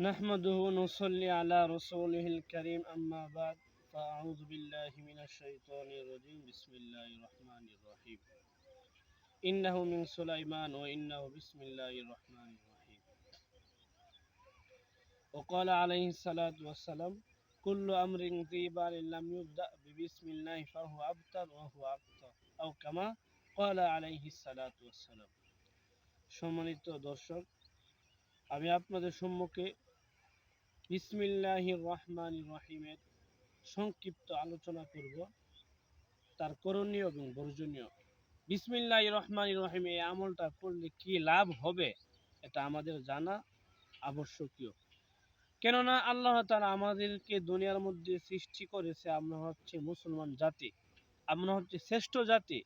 نحمده ونصلي على رسوله الكريم أما بعد فأعوذ بالله من الشيطان الرجيم بسم الله الرحمن الرحيم إنه من سليمان وإنه بسم الله الرحمن الرحيم وقال عليه الصلاة والسلام كل أمر ذي بال لم يبدأ ببسم الله فهو أبتر وهو أبتر أو كما قال عليه الصلاة والسلام সম্মানিত দর্শক আমি আপনাদের সম্মুখে বিসমিল্লাহ রহমান রহিমের সংক্ষিপ্ত আলোচনা করব। তার করণীয় এবং বর্জনীয়। বিসমিল্লাহ রহমান রহিম এই আমলটা করলে কি লাভ হবে? এটা আমাদের জানা আবশ্যকীয়। কেননা আল্লাহ তারা আমাদেরকে দুনিয়ার মধ্যে সৃষ্টি করেছে। আমরা হচ্ছে মুসলমান জাতি। আমরা হচ্ছে শ্রেষ্ঠ জাতি।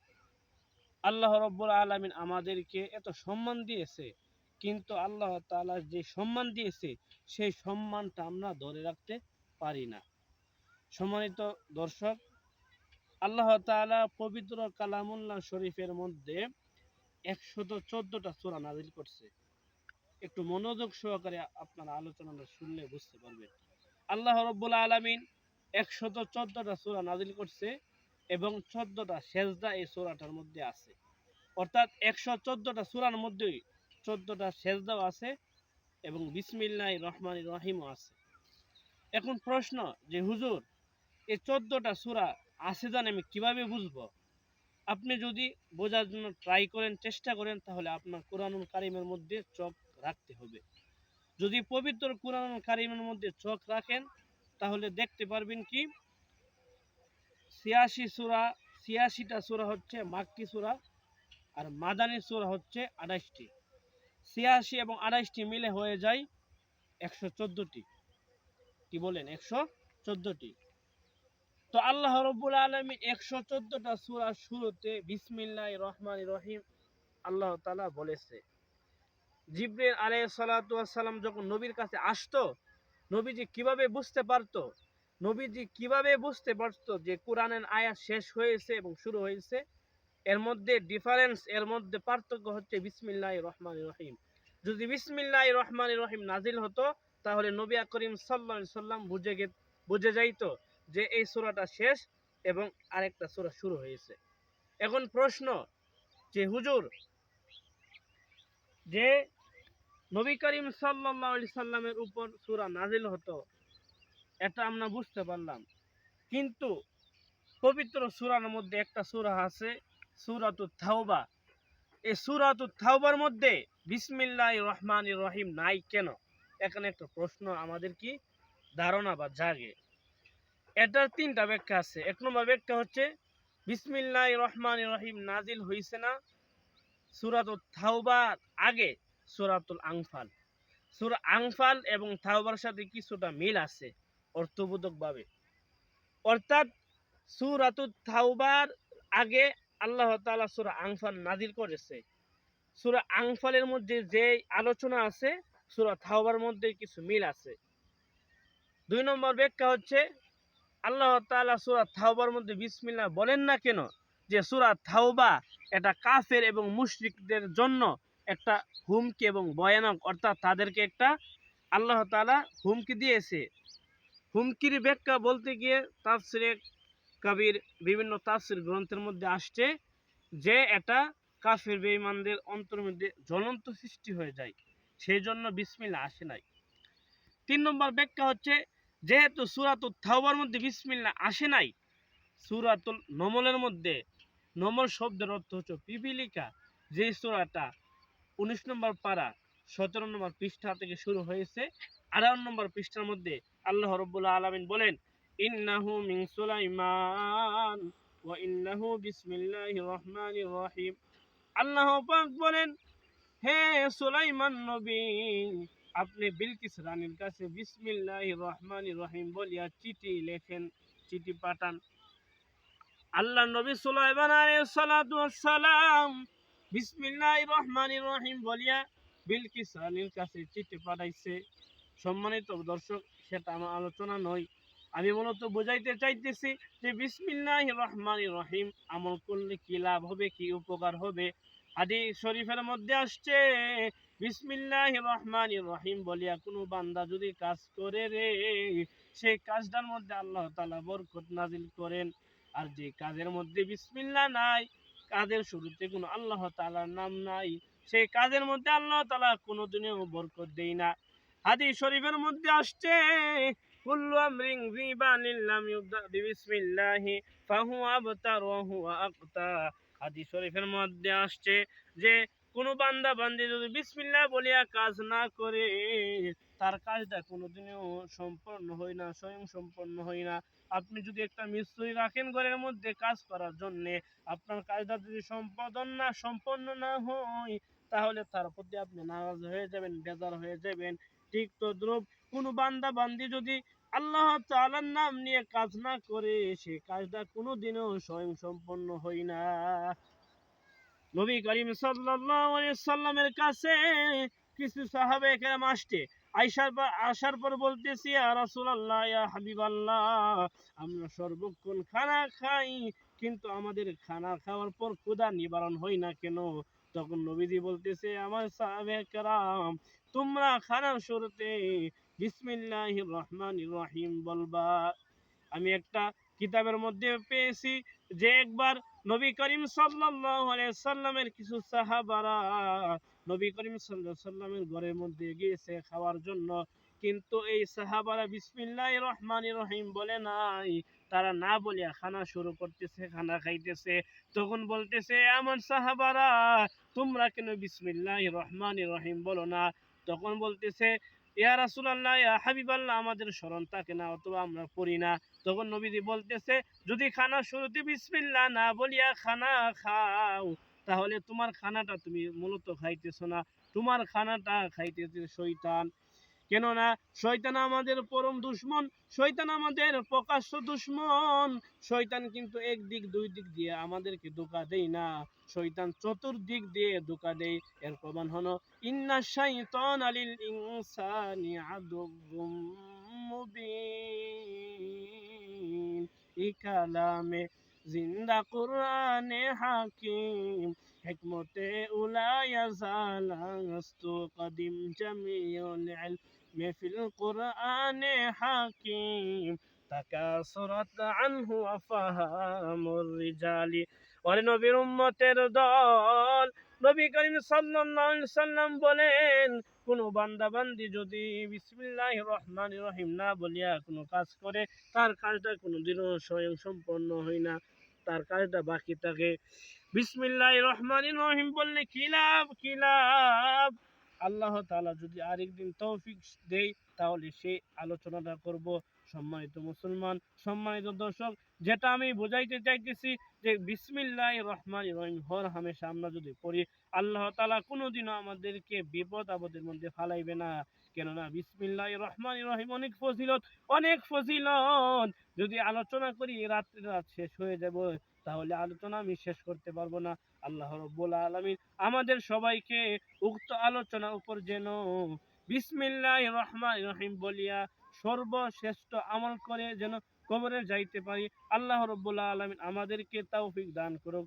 আল্লাহ রব্বুল আলমিন আমাদেরকে এত সম্মান দিয়েছে। কিন্তু আল্লাহ তাআলা যে সম্মান দিয়েছে, সেই সম্মানটা আমরা ধরে রাখতে পারি না। সম্মানিত দর্শক, আল্লাহ তাআলা পবিত্র কালামুল্লাহ শরীফের মধ্যে একশত চোদ্দটা সূরা নাজিল করছে। একটু মনোযোগ সহকারে আপনারা আলোচনাটা শুনলে বুঝতে পারবেন। আল্লাহ রব্বুল আলামিন একশত চোদ্দটা সূরা নাজিল করছে এবং চোদ্দটা সেজদা এই সূরাটার মধ্যে আছে। অর্থাৎ একশো চোদ্দটা সূরার মধ্যেই চোদ্দটা সেজদাও আছে এবং বিসমিল্লাহ রহমান রহিমও আছে। এখন প্রশ্ন যে হুজুর, এই চোদ্দটা সূরা আছে জানে আমি কীভাবে বুঝব? আপনি যদি বোঝার জন্য ট্রাই করেন, চেষ্টা করেন, তাহলে আপনার কোরআনুল কারিমের মধ্যে চোখ রাখতে হবে। যদি পবিত্র কোরআনুল কারিমের মধ্যে চোখ রাখেন, তাহলে দেখতে পারবেন কি? ছিয়াশি সুরা, ছিয়াশিটা সূরা হচ্ছে মাক্কি সূরা আর মাদানী সূরা হচ্ছে আঠাশটি। ছিয়াশি এবং আঠাশটি মিলে হয়ে যায় একশো চোদ্দোটি। কি বলেন? একশো চোদ্দোটি। তো আল্লাহ রব্বুল আলমী একশো চোদ্দোটা সূরা শুরুতে বিসমিল্লাহ রহমান রহিম আল্লাহ তালা বলেছে, জিব্রিল আলাই সালাম যখন নবীর কাছে আসতো, নবীজি কীভাবে বুঝতে পারতো? নবীজি কীভাবে বুঝতে পারতো যে কোরআনের আয়াত শেষ হয়েছে এবং শুরু হয়েছে? এর মধ্যে ডিফারেন্স এর মধ্যে পার্থক্য হচ্ছে বিসমিল্লাহ রহমান রহিম। যদি বিসমিল্লাহ রহমান রহিম নাজিল হতো, তাহলে নবী করিম সাল্লা সাল্লাম বুঝে গে বুঝে যাইতো যে এই সূরাটা শেষ এবং আরেকটা সূরা শুরু হয়েছে। এখন প্রশ্ন, যে হুজুর, যে নবী করিম সাল্লাহ সাল্লামের উপর সূরা নাজিল হতো, এটা আমরা বুঝতে পারলাম। কিন্তু পবিত্র সূরার মধ্যে একটা সূরা আছে সুরাতু এই মধ্যে রহমান রহিম নাই কেন? এখানে একটা প্রশ্ন আমাদের কি? ধারণা বা জাগে। এটার তিনটা ব্যাখ্যা আছে। এক নম্বর ব্যাখ্যা হচ্ছে রহমান রহিম নাজিল হইছে না সুরাতুল আগে সুরাতুল আংফাল সুরা আংফাল এবং থাওবার সাথে কিছুটা মিল আছে অর্থবোধকভাবে। অর্থাৎ সুরাতুল থাওবার আগে আল্লাহ তাআলা সুরা আংফাল নাজিল করেছে। সুরা আংফালের মধ্যে যে আলোচনা আছে, সুরা থাওবার মধ্যে কিছু মিল আছে। দুই নম্বর ব্যাখ্যা হচ্ছে, আল্লাহ তাআলা সুরা থাওবার মধ্যে বিসমিল্লা বলেন না কেন যে সুরা থাওবা এটা কাফের এবং মুশরিকদের জন্য একটা হুমকি এবং ভয়ানক, অর্থাৎ তাদেরকে একটা আল্লাহ তাআলা হুমকি দিয়েছে। হুমকির ব্যাখ্যা বলতে গিয়ে তাফসিরে কবির বিভিন্ন তাফসির গ্রন্থের মধ্যে আসছে যে এটা কাফের বেঈমানদের অন্তর মধ্যে জ্বলন্ত সৃষ্টি হয়ে যায়। সেই জন্য বিসমিল্লা আসে নাই। তিন নম্বর ব্যাখ্যা হচ্ছে, যেহেতু সুরাতুল থাওবার মধ্যে বিসমিল্লা আসে নাই, সুরাতুল নমলের মধ্যে, নমল শব্দের অর্থ হচ্ছে পিপিলিকা। যে সুরাটা উনিশ নম্বর পারা, সতেরো নম্বর পৃষ্ঠা থেকে শুরু হয়েছে, আঠারো নম্বর পৃষ্ঠার মধ্যে আল্লাহ রব্বুল্লাহ আলমিন বলেন ইন্নাহু মিন সুলাইমান ওয়া ইন্নাহু বিসমিল্লাহির রহমানির রহিম আল্লাহ পাক বলেন, হে সুলাইমান নবী, আপনি বিলকিস রানীর কাছে বিসমিল্লাহির রহমানির রহিম বলিয়া চিঠি লেখেন, চিঠি পাঠান। আল্লাহ নবী সুলাইমান সালাম বিসমিল্লাহির রহমানির রহিম বলিয়া বিলকিস রানীর কাছে চিঠি পাঠাইছে। সম্মানিত দর্শক, সেটা আমার আলোচনা নয় আমি মূলত বোঝাইতে চাইতেছি যে বিসমিল্লাহ রহমান রহিম, আমল করলে কি লাভ হবে, কি উপকার হবে? আদি শরীফের মধ্যে আসছে বিসমিল্লাহ রহমান রহিম বলিয়া কোনো বান্দা যদি কাজ করে রে সেই কাজটার মধ্যে আল্লাহ তালা বরকত নাজিল করেন। আর যে কাজের মধ্যে বিসমিল্লা নাই, কাজের শুরুতে কোনো আল্লাহ তালার নাম নাই সেই কাজের মধ্যে আল্লাহ তালা কোনো দিনেও বরকত দেই না। হাদিস শরীফের মধ্যে আসছে কুল্লু আমরিন যিবানিন লাম ইউবদা বিসমিল্লাহি ফাহুয়া আবতার ওয়া হুয়া আকতা হাদিস শরীফের মধ্যে আসছে যে, কোনো বান্দা বান্দি যদি বিসমিল্লাহ বলিয়া কাজ না করে, তার কাজটা কোনোদিনও সম্পন্ন হয় না, স্বয়ং সম্পন্ন হয় না। আপনি যদি একটা মিস্ত্রি রাখেন ঘরের মধ্যে কাজ করার জন্যে, আপনার কাজটা যদি সম্পাদন না, সম্পন্ন না হয় তাহলে তার প্রতি আপনি নারাজ হয়ে যাবেন, বেজার হয়ে যাবেন। ঠিক তদ্রুপ কোনো বান্দা বান্দি যদি আল্লাহ তাআলার নাম নিয়ে কাজ না করে, সে কাজটা কোনোদিনও স্বয়ং সম্পন্ন হয় না। নবী করিম সাল্লামের কাছে কিছু সাহাবে কেরাম আসছে। আইসার পর, আসার পর বলতেছি রাসূলুল্লাহ, ইয়া হাবিবাল্লাহ, আমরা সর্বক্ষণ খানা খাই, কিন্তু আমাদের খানা খাওয়ার পর ক্ষুধা নিবারণ হয় না কেন? তখন নবীজি বলতেছে, আমার সাহাবে কারাম, তোমরা খানার শুরুতে বিসমিল্লাহ রহমান রহিম বলবা। আমি একটা কিতাবের মধ্যে পেয়েছি যে একবার নবী করিম সাল্লামের কিছু সাহাবারা নবী করিম সাল্লাহ সাল্লামের ঘরের মধ্যে গিয়েছে খাওয়ার জন্য। কিন্তু এই সাহাবারা বিসমিল্লাহির রহমানির রহিম বলে নাই। তারা না বলিয়া খানা শুরু করতেছে, খানা খাইতেছে। তখন বলতেছে আমার সাহাবারা, তোমরা কেন বিসমিল্লাহির রহমানির রহিম বলো না? তখন বলতেছে, ইয়া রাসূলুল্লাহ, ইয়া হাবিবাল্লাহ, আমাদের স্মরণ থাকে না, অথবা আমরা পড়ি না। তখন নবীজি বলতেছে, যদি খানা শুরুতে বিসমিল্লা না বলিয়া খানা খাও, তাহলে তোমার খানাটা তুমি মূলত খাইতেছো না। তোমার খানাটা খাইতেছে শয়তান। কেননা শয়তান আমাদের পরম দুশ্মন, শয়তান আমাদের প্রকাশ্য দুশ্মন। শয়তান কিন্তু এক দিক, দুই দিক দিয়ে আমাদেরকে ধোকা দেয় না। শয়তান চতুর্দিক দিয়ে ধোকা দেয়। এর প্রমাণ হলো, ইন্না শাইতান আলিল ইনসানি আদুব্বুম মুবিন। কালামে জিন্দা কোরআনে হাকিম, হিকমতে উলায়া জালাস্তু কদিম জামিউল ইলম ফিল কোরআনে হাকিম, তাকাসুরাত আনহু আফহামুর রিজালি। ওরে নবীর উম্মতের দল, নবী করিম সাল্লাল্লাহু আলাইহি সাল্লাম বলেন, কোন বান্দা বান্দি যদি বিসমিল্লাহির রহমানির রহিম না বলিয়া কোনো কাজ করে, তার কাজটা কোনোদিনও স্বয়ং সম্পন্ন হয় না। তার কাজটা বাকি থাকে। বিসমিল্লাহ রহমান রহিম বললে কি লাভ আল্লাহ তালা যদি আরেকদিন তৌফিক দেয়, তাহলে সেই আলোচনাটা করব। সম্মানিত মুসলমান, সম্মানিত দর্শক, যেটা আমি বোঝাইতে চাইতেছি যে বিসমিল্লাহ রহমান রহিম হর হামেশা আমরা যদি পড়ি আল্লাহ তালা কোনোদিনও আমাদেরকে বিপদ আপদের মধ্যে ফালাইবে না। কেননা বিসমিল্লাহ রহমান রহিম অনেক ফজিলত অনেক ফজিলত। যদি আলোচনা করি রাত্রি রাত শেষ হয়ে যাব, তাহলে আলোচনা আমি শেষ করতে পারব না। আল্লাহ রব্বুল আলমিন আমাদের সবাইকে উক্ত আলোচনা উপর যেন বিসমিল্লাহ রহমান রহিম বলিয়া সর্বশ্রেষ্ঠ আমল করে যেন কবরে যাইতে পারি। আল্লাহ রব্বুল্লাহ আলমিন আমাদেরকে তৌফিক দান করুক।